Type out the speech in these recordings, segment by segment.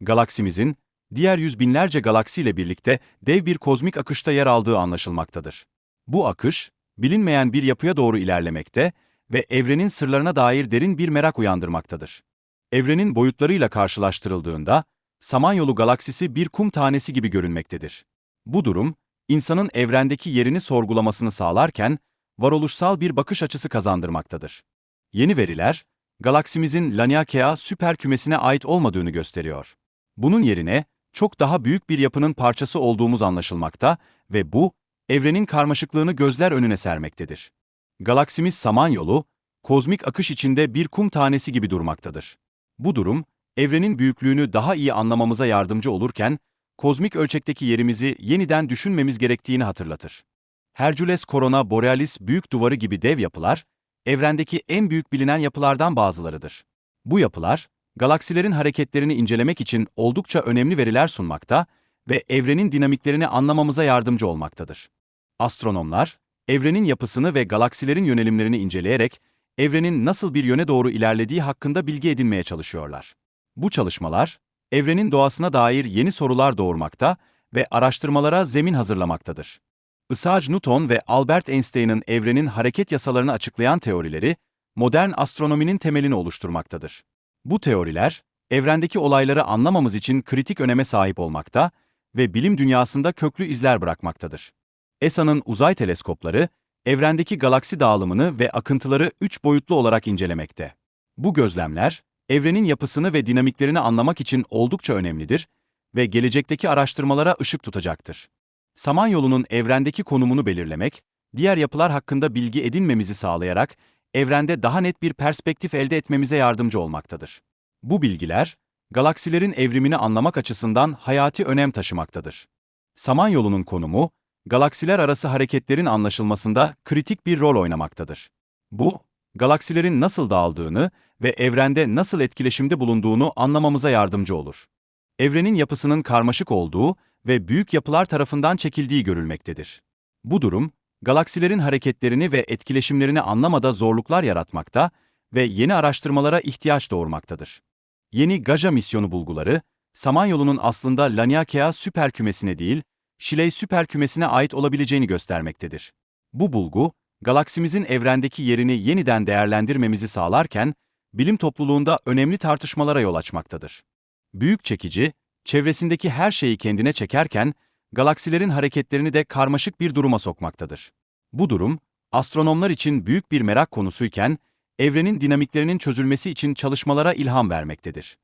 galaksimizin, diğer yüz binlerce galaksiyle birlikte dev bir kozmik akışta yer aldığı anlaşılmaktadır. Bu akış, bilinmeyen bir yapıya doğru ilerlemekte ve evrenin sırlarına dair derin bir merak uyandırmaktadır. Evrenin boyutlarıyla karşılaştırıldığında, Samanyolu galaksisi bir kum tanesi gibi görünmektedir. Bu durum, insanın evrendeki yerini sorgulamasını sağlarken, varoluşsal bir bakış açısı kazandırmaktadır. Yeni veriler, galaksimizin Laniakea süper kümesine ait olmadığını gösteriyor. Bunun yerine, çok daha büyük bir yapının parçası olduğumuz anlaşılmakta ve bu, evrenin karmaşıklığını gözler önüne sermektedir. Galaksimiz Samanyolu, kozmik akış içinde bir kum tanesi gibi durmaktadır. Bu durum, evrenin büyüklüğünü daha iyi anlamamıza yardımcı olurken, kozmik ölçekteki yerimizi yeniden düşünmemiz gerektiğini hatırlatır. Hercules Corona Borealis büyük duvarı gibi dev yapılar, evrendeki en büyük bilinen yapılardan bazılarıdır. Bu yapılar, galaksilerin hareketlerini incelemek için oldukça önemli veriler sunmakta ve evrenin dinamiklerini anlamamıza yardımcı olmaktadır. Astronomlar, evrenin yapısını ve galaksilerin yönelimlerini inceleyerek, evrenin nasıl bir yöne doğru ilerlediği hakkında bilgi edinmeye çalışıyorlar. Bu çalışmalar, evrenin doğasına dair yeni sorular doğurmakta ve araştırmalara zemin hazırlamaktadır. Isaac Newton ve Albert Einstein'ın evrenin hareket yasalarını açıklayan teorileri, modern astronominin temelini oluşturmaktadır. Bu teoriler, evrendeki olayları anlamamız için kritik öneme sahip olmakta ve bilim dünyasında köklü izler bırakmaktadır. ESA'nın uzay teleskopları, evrendeki galaksi dağılımını ve akıntıları üç boyutlu olarak incelemekte. Bu gözlemler, evrenin yapısını ve dinamiklerini anlamak için oldukça önemlidir ve gelecekteki araştırmalara ışık tutacaktır. Samanyolu'nun evrendeki konumunu belirlemek, diğer yapılar hakkında bilgi edinmemizi sağlayarak, evrende daha net bir perspektif elde etmemize yardımcı olmaktadır. Bu bilgiler, galaksilerin evrimini anlamak açısından hayati önem taşımaktadır. Samanyolu'nun konumu, galaksiler arası hareketlerin anlaşılmasında kritik bir rol oynamaktadır. Bu, galaksilerin nasıl dağıldığını ve evrende nasıl etkileşimde bulunduğunu anlamamıza yardımcı olur. Evrenin yapısının karmaşık olduğu ve büyük yapılar tarafından çekildiği görülmektedir. Bu durum, galaksilerin hareketlerini ve etkileşimlerini anlamada zorluklar yaratmakta ve yeni araştırmalara ihtiyaç doğurmaktadır. Yeni Gaja misyonu bulguları, Samanyolu'nun aslında Laniakea süper kümesine değil, Şiley süper kümesine ait olabileceğini göstermektedir. Bu bulgu, galaksimizin evrendeki yerini yeniden değerlendirmemizi sağlarken, bilim topluluğunda önemli tartışmalara yol açmaktadır. Büyük çekici, çevresindeki her şeyi kendine çekerken, galaksilerin hareketlerini de karmaşık bir duruma sokmaktadır. Bu durum, astronomlar için büyük bir merak konusuyken, evrenin dinamiklerinin çözülmesi için çalışmalara ilham vermektedir.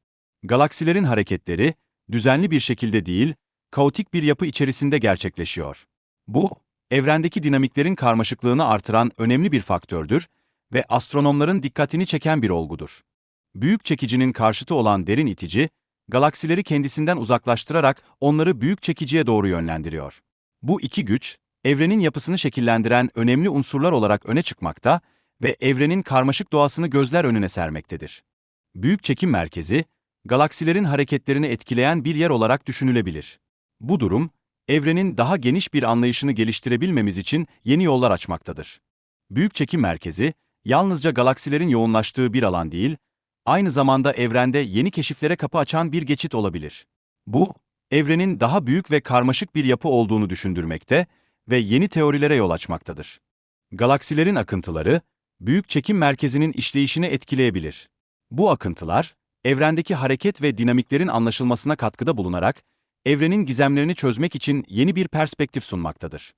Galaksilerin hareketleri, düzenli bir şekilde değil, kaotik bir yapı içerisinde gerçekleşiyor. Bu, evrendeki dinamiklerin karmaşıklığını artıran önemli bir faktördür ve astronomların dikkatini çeken bir olgudur. Büyük çekicinin karşıtı olan derin itici, galaksileri kendisinden uzaklaştırarak onları büyük çekiciye doğru yönlendiriyor. Bu iki güç, evrenin yapısını şekillendiren önemli unsurlar olarak öne çıkmakta ve evrenin karmaşık doğasını gözler önüne sermektedir. Büyük çekim merkezi, galaksilerin hareketlerini etkileyen bir yer olarak düşünülebilir. Bu durum, evrenin daha geniş bir anlayışını geliştirebilmemiz için yeni yollar açmaktadır. Büyük çekim merkezi, yalnızca galaksilerin yoğunlaştığı bir alan değil, aynı zamanda evrende yeni keşiflere kapı açan bir geçit olabilir. Bu, evrenin daha büyük ve karmaşık bir yapı olduğunu düşündürmekte ve yeni teorilere yol açmaktadır. Galaksilerin akıntıları, büyük çekim merkezinin işleyişini etkileyebilir. Bu akıntılar, evrendeki hareket ve dinamiklerin anlaşılmasına katkıda bulunarak, evrenin gizemlerini çözmek için yeni bir perspektif sunmaktadır.